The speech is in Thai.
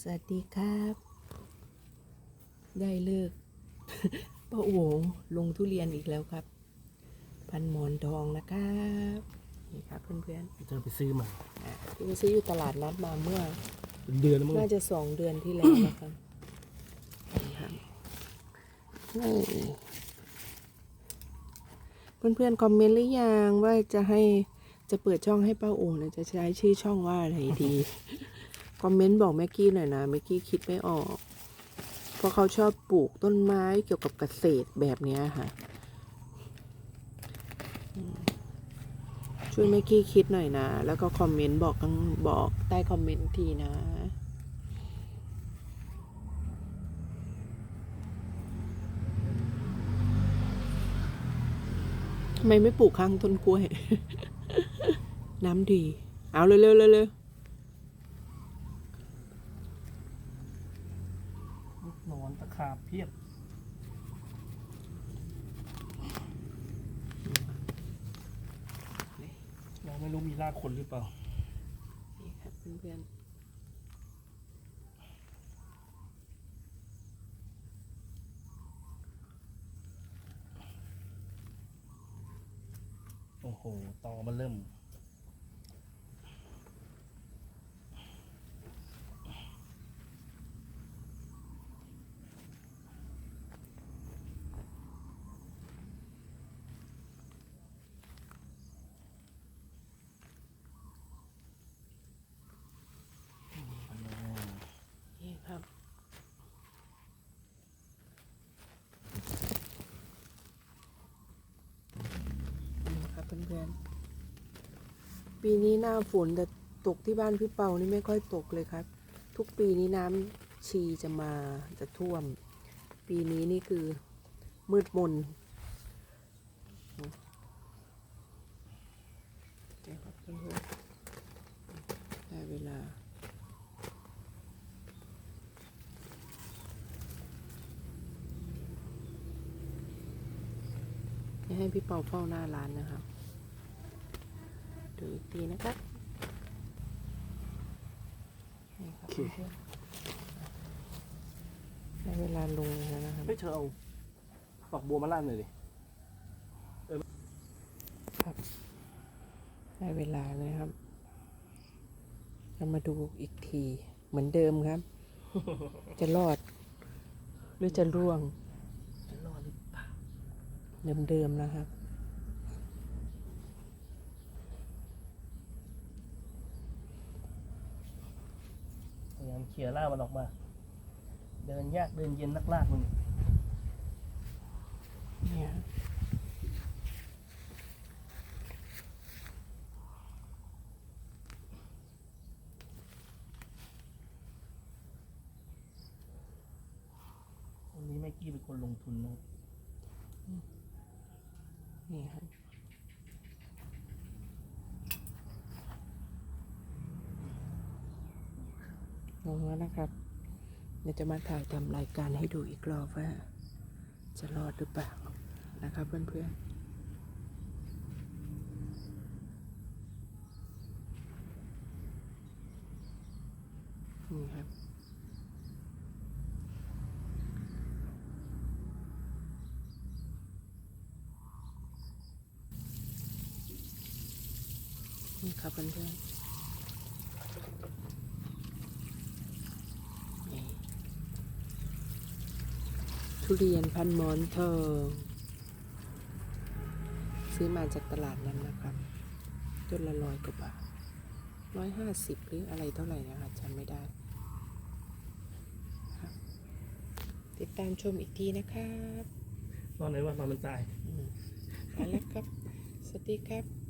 สวัสดีครับ ได้เลิกป้าโอ๋ลงทุเรียนอีกแล้วครับ พันหมอนทองนะครับนี่ครับเพื่อนเธอไปซื้อมาๆอะที่ไปซื้ออยู่ตลาดนัดมาเมื่อ เป็นเดือนแล้วมั้งน่าจะสองเดือนที่แล้วนะครับนี่ครับนี่เพื่อนๆ คอมเมนต์หรือยังว่าจะให้จะเปิดช่องให้ป้าโอ๋เนี่ยจะใช้ชื่อช่องว่าอะไรดี คอมเมนต์บอกแม็กกี้หน่อยนะแม็กกี้คิดไม่ออก เพราะเขาชอบปลูกต้นไม้เกี่ยวกับเกษตรแบบนี้ค่ะ ช่วยแม็กกี้คิดหน่อยนะ แล้วก็คอมเมนต์บอกข้างบอกใต้คอมเมนต์ทีนะทำไมไม่ปลูกข้างต้นกล้วย น้ำดี เอาเร็วๆเร็ว นอนตะขาบเพียบเราไม่รู้มีรากคนหรือเปล่าๆนี่ครับเพื่อนโอ้โหตอมันเริ่ม ๆนี่ครับ นี่ครับ เพื่อนๆ ปีนี้หน้าฝนแต่ตกที่บ้านพี่เปานี่ไม่ค่อยตกเลยครับ ทุกปีนี้น้ำชีจะมาจะท่วม ปีนี้นี่คือมืดมนนี่ครับเพื่อนๆได้เวลาจะให้พี่เปาเฝ้าหน้าร้านนะครับ ดูอีกทีนะครับนี่ครับโอเคเพื่อนๆได้เวลาลงแล้วนะครับเฮ้ยเธอเอาฝักบัวมาล่าดหน่อยดิครับได้เวลาเลยครับเรามาดูอีกทีเหมือนเดิมครับ จะรอด หรือจะร่วง จะรอดหรือเปล่าเดิมๆนะครับ พยายาม เคลียร์ล่ากมันออกมา เดินยากเดินเย็นนักลากมันเนี่ยวันนี้แม่กี้เป็นคนลงทุนนะครับนี่ครั ลงแล้วนะครับ เดี๋ยวจะมาถ่ายทำรายการให้ดูอีกรอบว่า จะรอดหรือเปล่านะครับเพื่อนๆนี่ครับนี่ครับเพื่อนๆนี่ ทุเรียนพันหมอนทองซื้อมาจากตลาดนั้นนะครับต้นละร้อยกว่าบาทร้อยห้าสิบหรืออะไรเท่าไหร่นะคะจำไม่ได้ครับติดตามชมอีกทีนะครับ ตอนไหนว่าตอนมันตาย อืมไปแล้วครับ สวัสดีครับ